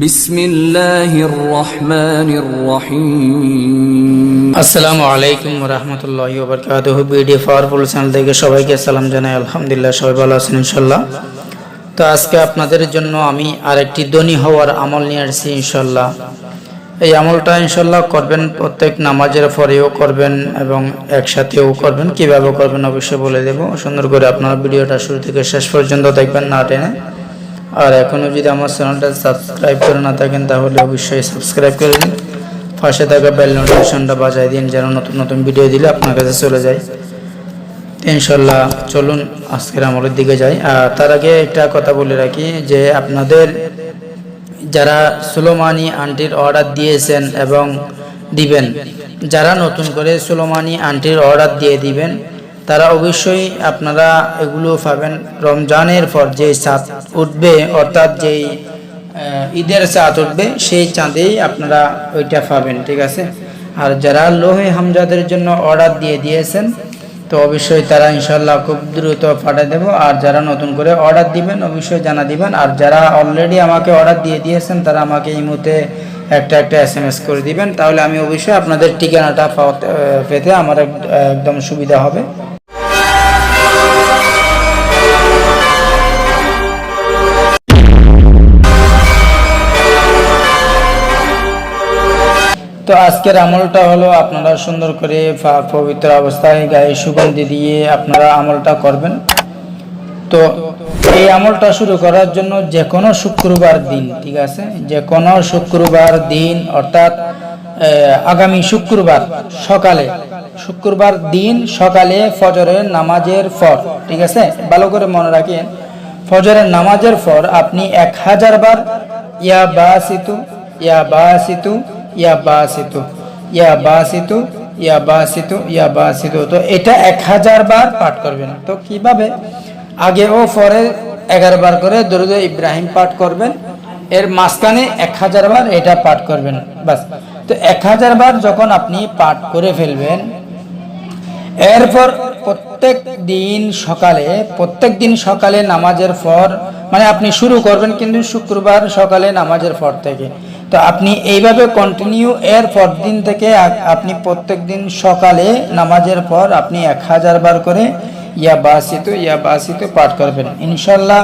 বিসমিল্লাহির রহমানির রহিম। আসসালামু আলাইকুম রহমতুল্লাহি চ্যানেল সবাইকে আলহামদুলিল্লাহ তো আজকে আপনাদের জন্য আমি আরেকটি ধনী হওয়ার আমল নিয়ে আসছি ইনশাল্লাহ এই আমলটা ইনশাল্লাহ করবেন প্রত্যেক নামাজের পরেও করবেন এবং একসাথেও করবেন। কীভাবে করবেন অবশ্যই বলে দেব। সুন্দর করে আপনারা ভিডিওটা শুরু থেকে শেষ পর্যন্ত দেখবেন না টেনে। আর এখনও যদি আমার চ্যানেলটা সাবস্ক্রাইব করে না থাকেন, তাহলে অবশ্যই সাবস্ক্রাইব করে দিন। পাশে থাকা বেল নোটিফিকেশনটা বাজায় দিন, যেন নতুন নতুন ভিডিও দিলে আপনার কাছে চলে যায়। ইনশাল্লাহ, চলুন, আজকের আমলের দিকে যাই। আর তার আগে একটা কথা বলে রাখি, যে আপনাদের যারা সুলোমানি আন্টির অর্ডার দিয়েছেন এবং দিবেন, যারা নতুন করে সুলোমানি আন্টির অর্ডার দিয়ে দিবেন তারা অবশ্যই আপনারা এগুলো পাবেন। রমজানের পর যে চাঁদ উঠবে, অর্থাৎ যেই ঈদের চাঁদ উঠবে, সেই চাঁদেই আপনারা ওইটা পাবেন, ঠিক আছে? আর যারা লোহে হামজাদের জন্য অর্ডার দিয়ে দিয়েছেন, তো অবশ্যই তারা ইনশাল্লাহ খুব দ্রুত পাঠিয়ে দেবো। আর যারা নতুন করে অর্ডার দিবেন, অবশ্যই জানা দিবেন। আর যারা অলরেডি আমাকে অর্ডার দিয়ে দিয়েছেন, তারা আমাকে এই মুহূর্তে একটা একটা এস এম এস করে দিবেন। তাহলে আমি অবশ্যই আপনাদের ঠিকানাটা পেতে আমার একদম সুবিধা হবে। তো আজকের আমলটা হলো আপনারা সুন্দর করে পবিত্র অবস্থায় গায়ে সুগন্ধি দিয়ে আপনারা আমলটা করবেন। তো এই আমলটা শুরু করার জন্য যে কোনো শুক্রবার দিন, ঠিক আছে? যে কোনো শুক্রবার দিন, অর্থাৎ আগামী শুক্রবার সকালে, শুক্রবার দিন সকালে ফজরের নামাজের পর, ঠিক আছে? ভালো করে মনে রাখেন, ফজরের নামাজের পর আপনি এক হাজার বার ইয়া বাসিতু ইয়া বাসিতু ইয়া বাসিতু ইয়া বাসিতু ইয়া বাসিতু ইয়া বাসিতু। তো এটা এক হাজার বার পাঠ করবেন। তো কীভাবে? আগে ও পরে এগারো বার করে দরুদ ইব্রাহিম পাঠ করবেন। এর মাঝখানে এক হাজার বার এটা পাঠ করবেন। বাস। তো এক হাজার বার যখন আপনি পাঠ করে ফেলবেন, এরপর প্রত্যেক দিন সকালে, প্রত্যেক দিন সকালে নামাজের পর মানে আপনি শুরু করবেন কিন্তু শুক্রবার সকালে নামাজের পর থেকে। তো আপনি এইভাবে কন্টিনিউ এর দিন থেকে আপনি প্রত্যেক দিন সকালে নামাজের পর আপনি এক হাজার বার করে ইয়া বাসিত ইয়া বাসিত পাঠ করবেন। ইনশাল্লাহ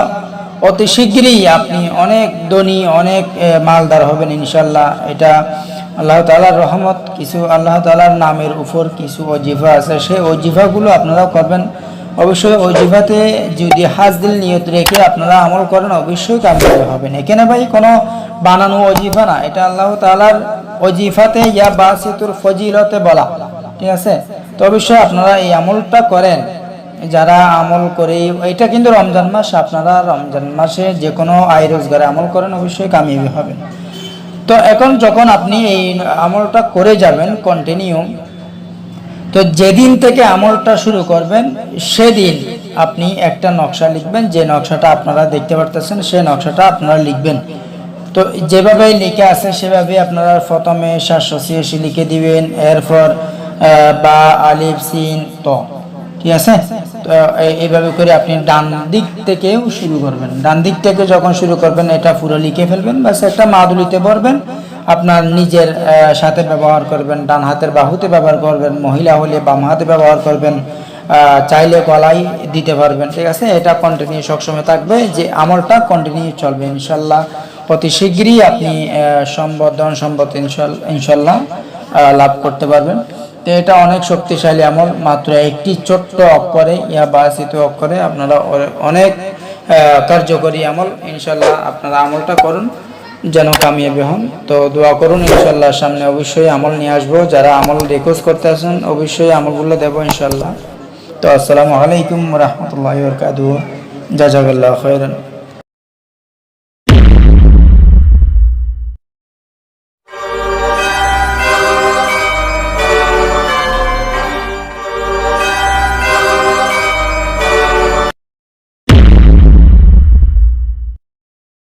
অতি শীঘ্রই আপনি অনেক ধনী, অনেক মালদার হবেন ইনশাল্লাহ। এটা আল্লাহ তালার রহমত, কিছু আল্লাহ তালার নামের উপর কিছু অজিফা আছে। সেই অজিফাগুলো আপনারা করবেন। অবশ্যই অজিফাতে যদি হাজদিল নিয়ত রেখে আপনারা আমল করেন, অবশ্যই কামিয়াবি হবেন। এখানে ভাই? কোনো বানানো অজিফা না। এটা আল্লাহ তালার অজিফাতে ইয়া বাসিতুর ফজিলতে বলা। ঠিক আছে? তো অবশ্যই আপনারা এই আমলটা করেন। যারা আমল করে, এটা কিন্তু রমজান মাস, আপনারা রমজান মাসে যে কোনো আয় রোজগারে আমল করেন, অবশ্যই কামিয়াবি হবেন। তো এখন যখন আপনি এই আমলটা করে যাবেন কন্টিনিউ তো যেদিন থেকে আমলটা শুরু করবেন, সেদিন আপনি একটা নকশা লিখবেন। যে নকশাটা আপনারা দেখতে পারতেছেন সেই নকশাটা আপনারা লিখবেন। তো যেভাবে লিখে আছে সেভাবে আপনারা প্রথমে সাতশো ছিয়াশি লিখে দিবেন, এরপর বা, আলিফ, সিন, ত। ঠিক আছে? তো এই- এইভাবে করে আপনি ডান দিক থেকেও শুরু করবেন। ডান দিক থেকে যখন শুরু করবেন, এটা পুরো লিখে ফেলবেন বাস একটা মাদুলিতে ভরবেন। আপনার নিজের সাথে ব্যবহার করবেন ডান হাতের বাহুতে ব্যবহার করবেন মহিলা হলে বাম হাতে ব্যবহার করবেন চাইলে গলায় দিতে পারবেন ঠিক আছে? এটা কন্টিনিউ সবসময় থাকবে যে আমলটা কন্টিনিউ চলবে ইনশাল্লাহ। অতি শীঘ্রই আপনি আহ, সম্বোধন সম্পদ ইনশাল্লাহ লাভ করতে পারবেন। তো এটা অনেক শক্তিশালী আমল মাত্র একটি ছোট্ট অক্ষরে ইয়া বাসিত অক্ষরে আপনারা অনেক কার্যকরী আমল ইনশাল্লাহ আপনারা আমলটা করুন। যেন কামিয়াবি হন। তো দোয়া করুন, ইনশাল্লাহ সামনে অবশ্যই আমল নিয়ে আসব। যারা আমল রিকোয়েস্ট করতে আসেন, অবশ্যই আমলগুলো দেবো, ইনশাল্লাহ। তো আসসালামু আলাইকুম রহমতুল্লাহ বরকাত জাজাকাল্লাহ